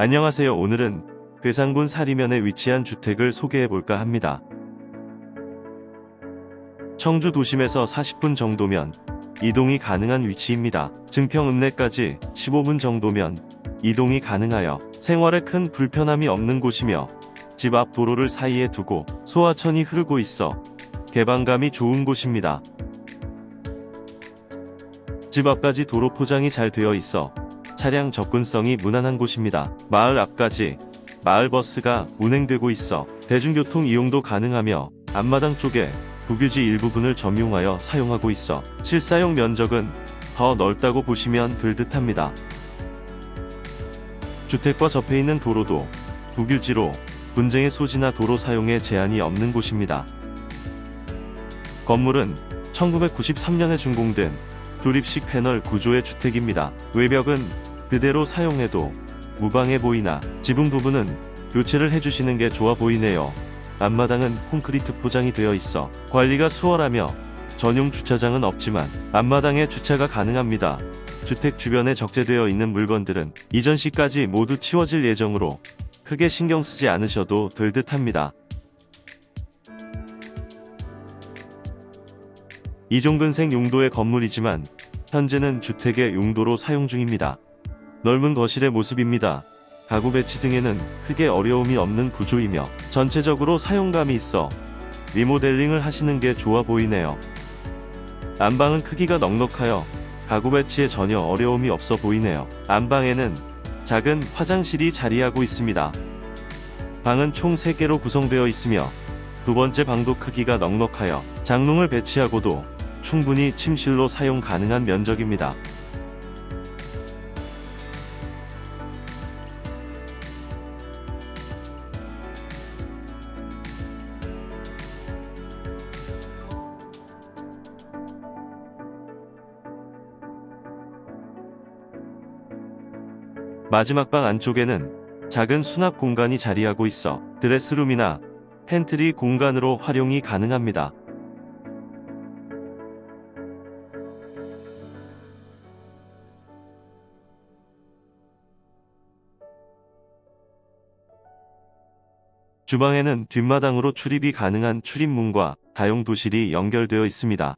안녕하세요. 오늘은 괴산군 사리면에 위치한 주택을 소개해 볼까 합니다. 청주 도심에서 40분 정도면 이동이 가능한 위치입니다. 증평 읍내까지 15분 정도면 이동이 가능하여 생활에 큰 불편함이 없는 곳이며 집 앞 도로를 사이에 두고 소하천이 흐르고 있어 개방감이 좋은 곳입니다. 집 앞까지 도로 포장이 잘 되어 있어 차량 접근성이 무난한 곳입니다. 마을 앞까지 마을 버스가 운행되고 있어 대중교통 이용도 가능하며 앞마당 쪽에 국유지 일부분을 점용하여 사용하고 있어 실사용 면적은 더 넓다고 보시면 될 듯합니다. 주택과 접해 있는 도로도 국유지로 분쟁의 소지나 도로 사용에 제한이 없는 곳입니다. 건물은 1993년에 준공된 조립식 패널 구조의 주택입니다. 외벽은 그대로 사용해도 무방해 보이나 지붕 부분은 교체를 해주시는 게 좋아 보이네요. 앞마당은 콘크리트 포장이 되어 있어 관리가 수월하며 전용 주차장은 없지만 앞마당에 주차가 가능합니다. 주택 주변에 적재되어 있는 물건들은 이전 시까지 모두 치워질 예정으로 크게 신경 쓰지 않으셔도 될 듯합니다. 이종근생 용도의 건물이지만 현재는 주택의 용도로 사용 중입니다. 넓은 거실의 모습입니다. 가구 배치 등에는 크게 어려움이 없는 구조이며 전체적으로 사용감이 있어 리모델링을 하시는 게 좋아 보이네요. 안방은 크기가 넉넉하여 가구 배치에 전혀 어려움이 없어 보이네요. 안방에는 작은 화장실이 자리하고 있습니다. 방은 총 3개로 구성되어 있으며 두 번째 방도 크기가 넉넉하여 장롱을 배치하고도 충분히 침실로 사용 가능한 면적입니다. 마지막 방 안쪽에는 작은 수납 공간이 자리하고 있어 드레스룸이나 팬트리 공간으로 활용이 가능합니다. 주방에는 뒷마당으로 출입이 가능한 출입문과 다용 도실이 연결되어 있습니다.